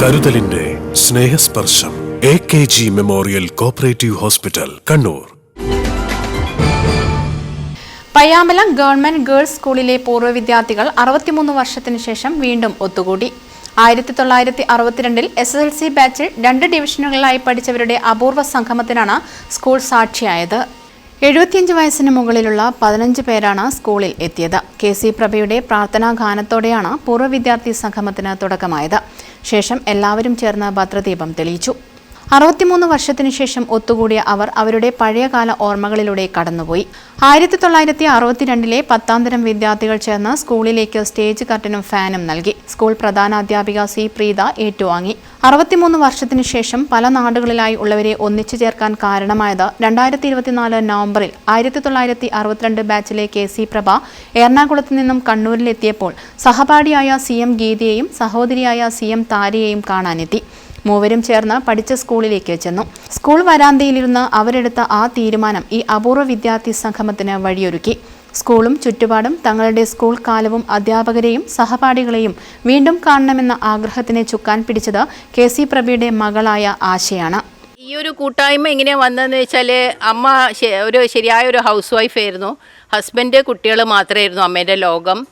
കരുതലിന്റെ Snehasparsham A K G memorial cooperative hospital Kannur. Payyambalam government girls സ്കൂളിലെ പൂർവ വിദ്യാർത്ഥികൾ അറുപത്തിമൂന്ന് വർഷത്തിന് ശേഷം വീണ്ടും ഒത്തുകൂടി. ആയിരത്തി തൊള്ളായിരത്തി അറുപത്തിരണ്ടിൽ എസ് എസ് എൽ സി ബാച്ചിൽ രണ്ട് ഡിവിഷനുകളിലായി പഠിച്ചവരുടെ അപൂർവ സംഗമത്തിനാണ് സ്കൂൾ സാക്ഷിയായത്. എഴുപത്തിയഞ്ച് വയസ്സിന് മുകളിലുള്ള പതിനഞ്ച് പേരാണ് സ്കൂളിൽ എത്തിയത്. കെ സി പ്രഭയുടെ പ്രാർത്ഥനാ ഗാനത്തോടെയാണ് പൂർവ വിദ്യാർത്ഥി സംഗമത്തിന് തുടക്കമായത്. ശേഷം എല്ലാവരും ചേർന്ന് ഭദ്രദീപം തെളിയിച്ചു അറുപത്തിമൂന്ന് വർഷത്തിനു ശേഷം ഒത്തുകൂടിയ അവർ അവരുടെ പഴയകാല ഓർമ്മകളിലൂടെ കടന്നുപോയി. ആയിരത്തി തൊള്ളായിരത്തി അറുപത്തിരണ്ടിലെ പത്താം തരം വിദ്യാർത്ഥികൾ ചേർന്ന് സ്കൂളിലേക്ക് സ്റ്റേജ് കർട്ടനും ഫാനും നൽകി. സ്കൂൾ പ്രധാനാധ്യാപിക സി പ്രീത ഏറ്റുവാങ്ങി. അറുപത്തിമൂന്ന് വർഷത്തിനു ശേഷം പല നാടുകളിലായി ഉള്ളവരെ ഒന്നിച്ചു ചേർക്കാൻ കാരണമായത് രണ്ടായിരത്തി ഇരുപത്തിനാല് നവംബറിൽ ആയിരത്തി തൊള്ളായിരത്തി അറുപത്തിരണ്ട് ബാച്ചിലെ കെ സി പ്രഭ എറണാകുളത്ത് നിന്നും കണ്ണൂരിലെത്തിയപ്പോൾ സഹപാഠിയായ സി എം ഗീതയെയും സഹോദരിയായ സി എം താരയെയും കാണാനെത്തി. മൂവരും ചേർന്ന് പഠിച്ച സ്കൂളിലേക്ക് ചെന്നു. സ്കൂൾ വരാന്തയിലിരുന്ന് അവരെടുത്ത ആ തീരുമാനം ഈ അപൂർവ വിദ്യാർത്ഥി സംഗമത്തിന് വഴിയൊരുക്കി. സ്കൂളും ചുറ്റുപാടും തങ്ങളുടെ സ്കൂൾ കാലവും അധ്യാപകരെയും സഹപാഠികളെയും വീണ്ടും കാണണമെന്ന ആഗ്രഹത്തിനെ ചുക്കാൻ പിടിച്ചത് കെ സി പ്രഭയുടെ മകളായ ആശയാണ്. ഈ ഒരു കൂട്ടായ്മ എങ്ങനെയാണ് വന്നതെന്ന് വെച്ചാൽ അമ്മ ഒരു ശരിയായ ഒരു ഹൗസ് വൈഫായിരുന്നു ഹസ്ബൻഡ് കുട്ടികൾ മാത്രമായിരുന്നു അമ്മേന്റെ ലോകം.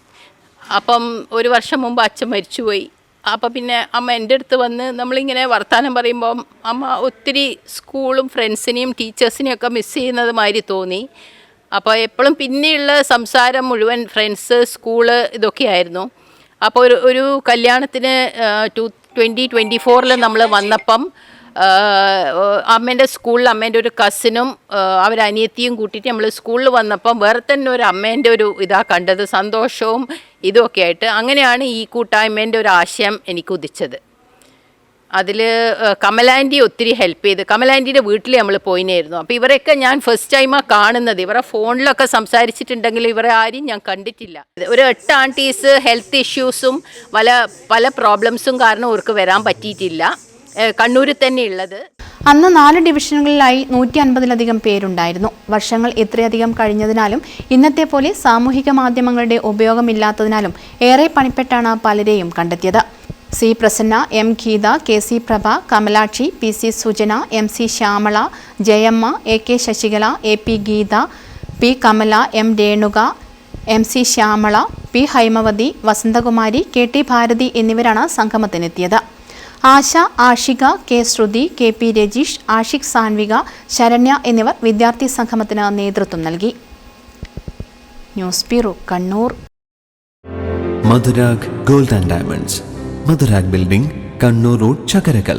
അപ്പം ഒരു വർഷം മുമ്പ് അച്ഛൻ മരിച്ചുപോയി. അപ്പം പിന്നെ അമ്മ എന്റെ അടുത്ത് വന്ന് നമ്മളിങ്ങനെ വർത്തമാനം പറയുമ്പം അമ്മ ഒത്തിരി സ്കൂളും ഫ്രണ്ട്സിനെയും ടീച്ചേഴ്സിനെയും ഒക്കെ മിസ് ചെയ്യുന്നത് മാതിരി തോന്നി. അപ്പോൾ എപ്പോഴും പിന്നെയുള്ള സംസാരം മുഴുവൻ ഫ്രണ്ട്സ് സ്കൂൾ ഇതൊക്കെയായിരുന്നു അപ്പോൾ ഒരു ഒരു കല്യാണത്തിന് ടു ട്വന്റി ട്വന്റി ഫോറിൽ നമ്മൾ വന്നപ്പം അമ്മേന്റെ സ്കൂളിൽ അമ്മേന്റെ ഒരു കസിനും അവരനിയത്തിയും കൂട്ടിയിട്ട് നമ്മൾ സ്കൂളിൽ വന്നപ്പം വേറെ തന്നെ ഒരു അമ്മേന്റെ ഒരു ഇതാ കണ്ടത് സന്തോഷവും ഇതുമൊക്കെ ആയിട്ട് അങ്ങനെയാണ് ഈ കൂട്ടായ്മേന്റെ ഒരു ആശയം എനിക്ക് ഉദിച്ചത്. അതിൽ കമലാന്റി ഒത്തിരി ഹെൽപ്പ് ചെയ്ത് കമലാന്റിയുടെ വീട്ടിൽ നമ്മൾ പോയിനായിരുന്നു. അപ്പോൾ ഇവരെയൊക്കെ ഞാൻ ഫസ്റ്റ് ടൈമാണ് കാണുന്നത്. ഇവരെ ഫോണിലൊക്കെ സംസാരിച്ചിട്ടുണ്ടെങ്കിൽ ഇവരെ ആരും ഞാൻ കണ്ടിട്ടില്ല. ഒരു എട്ട് ആന്റീസ് ഹെൽത്ത് ഇഷ്യൂസും പല പല പ്രോബ്ലംസും കാരണം അവർക്ക് വരാൻ പറ്റിയിട്ടില്ല. കണ്ണൂരിൽ തന്നെ ഉള്ളത് അന്ന് നാല് ഡിവിഷനുകളിലായി നൂറ്റി അൻപതിലധികം പേരുണ്ടായിരുന്നു. വർഷങ്ങൾ ഇത്രയധികം കഴിഞ്ഞതിനാലും ഇന്നത്തെ പോലെ സാമൂഹിക മാധ്യമങ്ങളുടെ ഉപയോഗമില്ലാത്തതിനാലും ഏറെ പണിപ്പെട്ടാണ് പലരെയും കണ്ടെത്തിയത്. C Prasanna M Geetha K C Prabha Kamalakshi P C Sujana M C Shyamala Jayamma A K Sasikala A P Geetha P Kamala M Renuka M C Shyamala P Haimavathi Vasanthakumari K T Bharathi എന്നിവരാണ് സംഗമത്തിനെത്തിയത്. Asha Ashika K Sruthi K P Rajeesh Ashiq Sanvika Saranya എന്നിവർ വിദ്യാർത്ഥി സംഗമത്തിന് നേതൃത്വം നൽകി. News bureau Kannur. Madhurag gold and diamonds. Madhurag building Kannur road Chakkarakkal